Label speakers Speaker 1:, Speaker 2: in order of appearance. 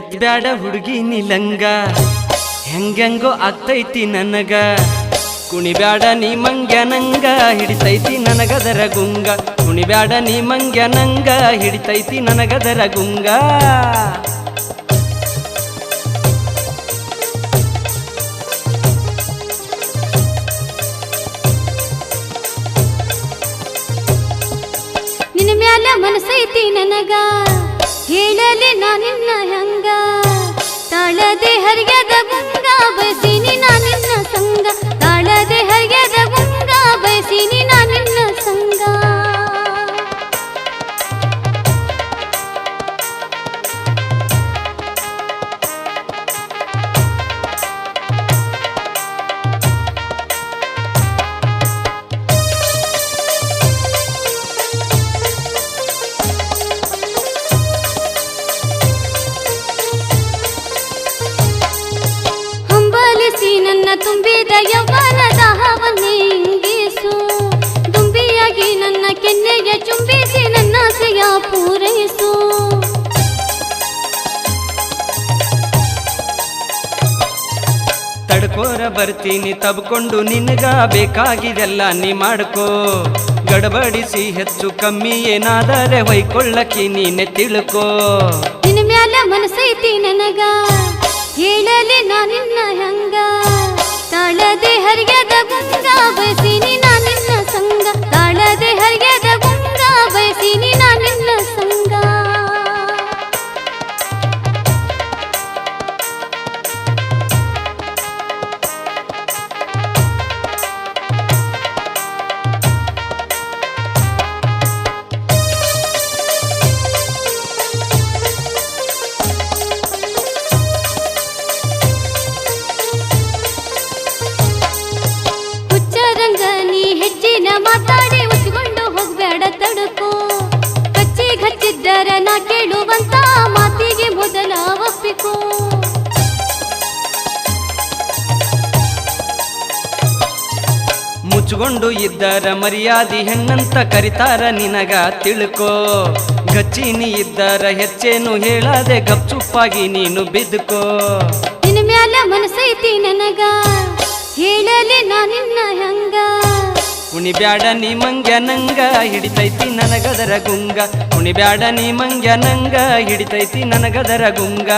Speaker 1: ಎತ್ಬ್ಯಾಡ ಹುಡುಗಿ ನಿಲಂಗ ಹೆಂಗೆಂಗೋ ಆಗ್ತೈತಿ ನನಗ. ಕುಣಿಬ್ಯಾಡ ನೀ ಮಂಗ್ಯ ನಂಗ, ಹಿಡಿತೈತಿ ನನಗದರ ಗುಂಗ. ಕುಣಿಬ್ಯಾಡ ನೀ ಮಂಗ್ಯ ನಂಗ, ಹಿಡಿತೈತಿ ನನಗದರ ಗುಂಗ.
Speaker 2: ನಿನ್ನ ಮ್ಯಾಲ ಮನಸೈತಿ ನನಗ. ಹೇಳಲಿ ನಾನಿನ್ನ ಹಂಗ ತಾಳದೆ ಹರಿಯದ ತುಂಬಿದ ಯೌವನ ಹವನಿಂಗಿಸು ದುಂಬಿಯಾಗಿ ನನ್ನ ಕೆನ್ನೆಯ ಚುಂಬಿಸಿ ನನ್ನ ಆಸೆಯ ಪೂರೈಸು.
Speaker 1: ತಡ್ಕೋರ ಬರ್ತೀನಿ ತಬ್ಕೊಂಡು ನಿನಗ ಬೇಕಾಗಿದೆಲ್ಲ ನೀ ಮಾಡ್ಕೋ. ಗಡಬಡಿಸಿ ಹೆಚ್ಚು ಕಮ್ಮಿ ಏನಾದರೆ ಹೊಯ್ಕೊಳ್ಳಕ್ಕಿ ನೀನೆ ತಿಳ್ಕೋ.
Speaker 2: ನಿನ್ನ ಮ್ಯಾಲ ಮನಸೈತಿ ನನಗ ಹೇಳಲಿ ನಾನಿನ್ನ ಹಂಗ. ಹರಿಯದ ಗುಂಗ ಮಾತಾಡಿ ಉಚ್ಚಿಕೊಂಡು ಹೋಗ್ಬೇಡ ತಡುಕು. ಕಚ್ಚಿ ಹಚ್ಚಿದ್ದರ ನಾ ಕೇಳುವಂತ ಮಾತಿಗೆ ಮೊದಲ ಒಪ್ಪಿಕು.
Speaker 1: ಮುಚ್ಚಿಕೊಂಡು ಇದ್ದರ ಮರ್ಯಾದಿ ಹೆಣ್ಣಂತ ಕರಿತಾರ ನಿನಗ ತಿಳ್ಕೋ. ಗಚ್ಚಿನಿ ಇದ್ದರ ಹೆಚ್ಚೇನು ಹೇಳದೆ ಗಪ್ಚುಪ್ಪಾಗಿ ನೀನು ಬಿದ್ಕೋ.
Speaker 2: ನಿನ್ನ ಮ್ಯಾಲ ಮನಸೈತಿ ನನಗ. ಹೇಳಲಿ ನಾನಿನ್ನ ಹಂಗ.
Speaker 1: ಕುಣಿಬ್ಯಾಡ ನೀ ಮಂಗ್ಯ ನಂಗ ಹಿಡಿತೈತಿ ನನಗದರ ಗುಂಗ. ಕುಣಿಬ್ಯಾಡ ನೀ ಮಂಗ್ಯ ನಂಗ ಹಿಡಿತೈತಿ ನನಗದರ ಗುಂಗ.